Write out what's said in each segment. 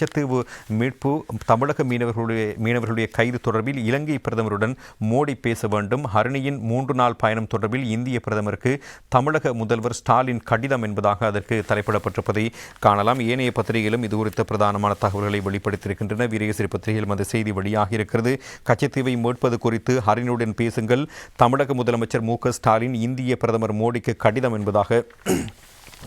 கச்சத்தீவு மீட்பு தமிழக மீனவர்களுடைய மீனவர்களுடைய கைது தொடர்பில் இலங்கை பிரதமருடன் மோடி பேச வேண்டும். ஹரணியின் மூன்று நாள் பயணம் தொடர்பில் இந்திய பிரதமருக்கு தமிழக முதல்வர் ஸ்டாலின் கடிதம் என்பதாக அதற்கு தலைப்பிடப்பட்டிருப்பதை காணலாம். ஏனைய பத்திரிகையிலும் இது குறித்த பிரதானமான தகவல்களை வெளிப்படுத்தியிருக்கின்றன. வீரகேசரி பத்திரிகையிலும் அந்த செய்தி வெளியாக இருக்கிறது கச்சத்தீவை மீட்பது குறித்து ஹரணியுடன் பேசுங்கள். தமிழக முதலமைச்சர் மு ஸ்டாலின் இந்திய பிரதமர் மோடிக்கு கடிதம் என்பதாக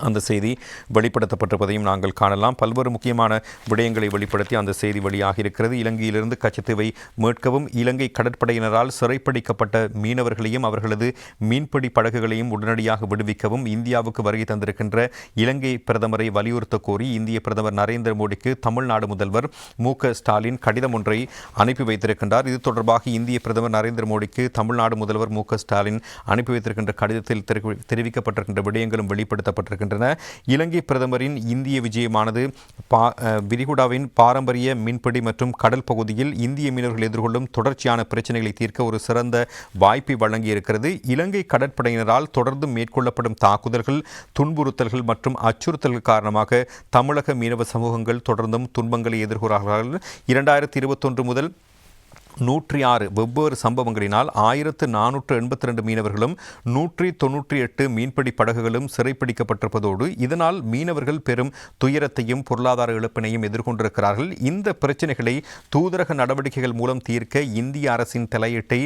அந்த செய்தி வெளிப்படுத்தப்பட்டிருப்பதையும் நாங்கள் காணலாம். பல்வேறு முக்கியமான விடயங்களை வெளிப்படுத்தி அந்த செய்தி வழியாக இருக்கிறது. இலங்கையிலிருந்து கச்சத்தீவை மீட்கவும் இலங்கை கடற்படையினரால் சிறைப்பிடிக்கப்பட்ட மீனவர்களையும் அவர்களது மீன்பிடி படகுகளையும் உடனடியாக விடுவிக்கவும் இந்தியாவுக்கு வருகை தந்திருக்கின்ற இலங்கை பிரதமரை வலியுறுத்த கோரி இந்திய பிரதமர் நரேந்திர மோடிக்கு தமிழ்நாடு முதல்வர் மு. ஸ்டாலின் கடிதம் ஒன்றை அனுப்பி வைத்திருக்கின்றார். இது தொடர்பாக இந்திய பிரதமர் நரேந்திர மோடிக்கு தமிழ்நாடு முதல்வர் மு. ஸ்டாலின் அனுப்பி வைத்திருக்கின்ற கடிதத்தில் தெரிவிக்கப்பட்டிருக்கின்ற விடயங்களும் வெளிப்படுத்தப்பட்டிருக்கின்றன. வருகின்றன இலங்கை பிரதமரின் இந்திய விஜயமானது பா விரிகுடாவின் பாரம்பரிய மீன்பிடி மற்றும் கடல் பகுதியில் இந்திய மீனவர்கள் எதிர்கொள்ளும் தொடர்ச்சியான பிரச்சனைகளை தீர்க்க ஒரு சிறந்த வாய்ப்பை வழங்கியிருக்கிறது. இலங்கை கடற்படையினரால் தொடர்ந்து மேற்கொள்ளப்படும் தாக்குதல்கள் துன்புறுத்தல்கள் மற்றும் அச்சுறுத்தல்கள் காரணமாக தமிழக மீனவ சமூகங்கள் தொடர்ந்தும் துன்பங்களை எதிர்கொள்கிறார்கள். இரண்டாயிரத்தி இருபத்தொன்று முதல் நூற்றி ஆறு வெவ்வேறு சம்பவங்களினால் ஆயிரத்து நானூற்று எண்பத்தி ரெண்டு மீனவர்களும் நூற்றி தொன்னூற்றி எட்டு மீன்பிடி படகுகளும் சிறைப்பிடிக்கப்பட்டிருப்பதோடு இதனால் மீனவர்கள் பெரும் துயரத்தையும் பொருளாதார இழப்பினையும் எதிர்கொண்டிருக்கிறார்கள். இந்த பிரச்சனைகளை தூதரக நடவடிக்கைகள் மூலம் தீர்க்க இந்திய அரசின் தலையீட்டை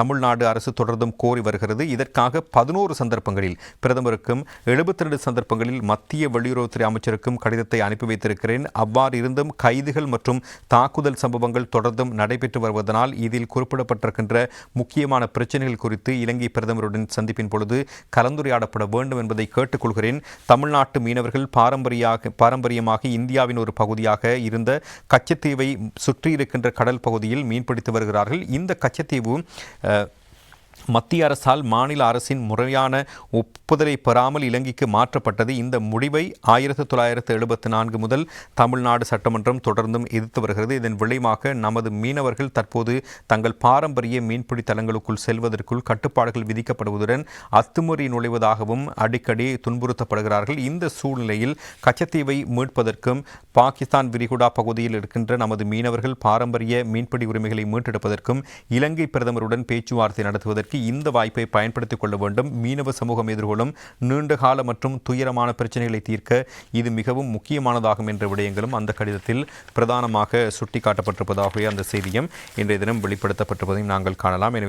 தமிழ்நாடு அரசு தொடர்ந்தும் கோரி வருகிறது. இதற்காக பதினோரு சந்தர்ப்பங்களில் பிரதமருக்கும் எழுபத்தி ரெண்டு சந்தர்ப்பங்களில் மத்திய வெளியுறவுத்துறை அமைச்சருக்கும் கடிதத்தை அனுப்பி வைத்திருக்கிறேன். அவ்வாறு இருந்தும் கைதுகள் மற்றும் தாக்குதல் சம்பவங்கள் தொடர்ந்தும் நடைபெற்று வருவது அதனால் இதில் குறிப்பிடப்பட்டிருக்கின்ற முக்கியமான பிரச்சனைகள் குறித்து இலங்கை பிரதமருடன் சந்திப்பின் பொழுது கலந்துரையாடப்பட வேண்டும் என்பதை கேட்டுக்கொள்கிறேன். தமிழ்நாட்டு மீனவர்கள் பாரம்பரியாக பாரம்பரியமாக இந்தியாவின் ஒரு பகுதியாக இருந்த கச்சத்தீவை சுற்றியிருக்கின்ற கடல் பகுதியில் மீன்பிடித்து வருகிறார்கள். இந்த கச்சத்தீவு மத்திய அரசால் மாநில அரசின் முறையான ஒப்புதலை பெறாமல் இலங்கைக்கு மாற்றப்பட்டது. இந்த முடிவை ஆயிரத்தி தொள்ளாயிரத்து எழுபத்தி நான்கு முதல் தமிழ்நாடு சட்டமன்றம் தொடர்ந்தும் எதிர்த்து வருகிறது. இதன் விளைவாக நமது மீனவர்கள் தற்போது தங்கள் பாரம்பரிய மீன்பிடி தலங்களுக்குள் செல்வதற்குள் கட்டுப்பாடுகள் விதிக்கப்படுவதுடன் அத்துமுறை நுழைவதாகவும் அடிக்கடி துன்புறுத்தப்படுகிறார்கள். இந்த சூழ்நிலையில் கச்சத்தீவை மீட்பதற்கும் பாகிஸ்தான் விரிகுடா பகுதியில் இருக்கின்ற நமது மீனவர்கள் பாரம்பரிய மீன்பிடி உரிமைகளை மீட்டெடுப்பதற்கும் இலங்கை பிரதமருடன் பேச்சுவார்த்தை நடத்துவதற்கு இந்த வாய்ப்பை பயன்படுத்திக் கொள்ள வேண்டும். மீனவ சமூகம் எதிர்கொள்ளும் நீண்டகால மற்றும் துயரமான பிரச்சனைகளை தீர்க்க இது மிகவும் முக்கியமானதாகும் என்ற விடயங்களும் அந்த கடிதத்தில் பிரதானமாக சுட்டிக்காட்டப்பட்டிருப்பதாகவே அந்த செய்தியும் இன்றைய தினம் வெளிப்படுத்தப்பட்டிருப்பதையும் நாங்கள் காணலாம்.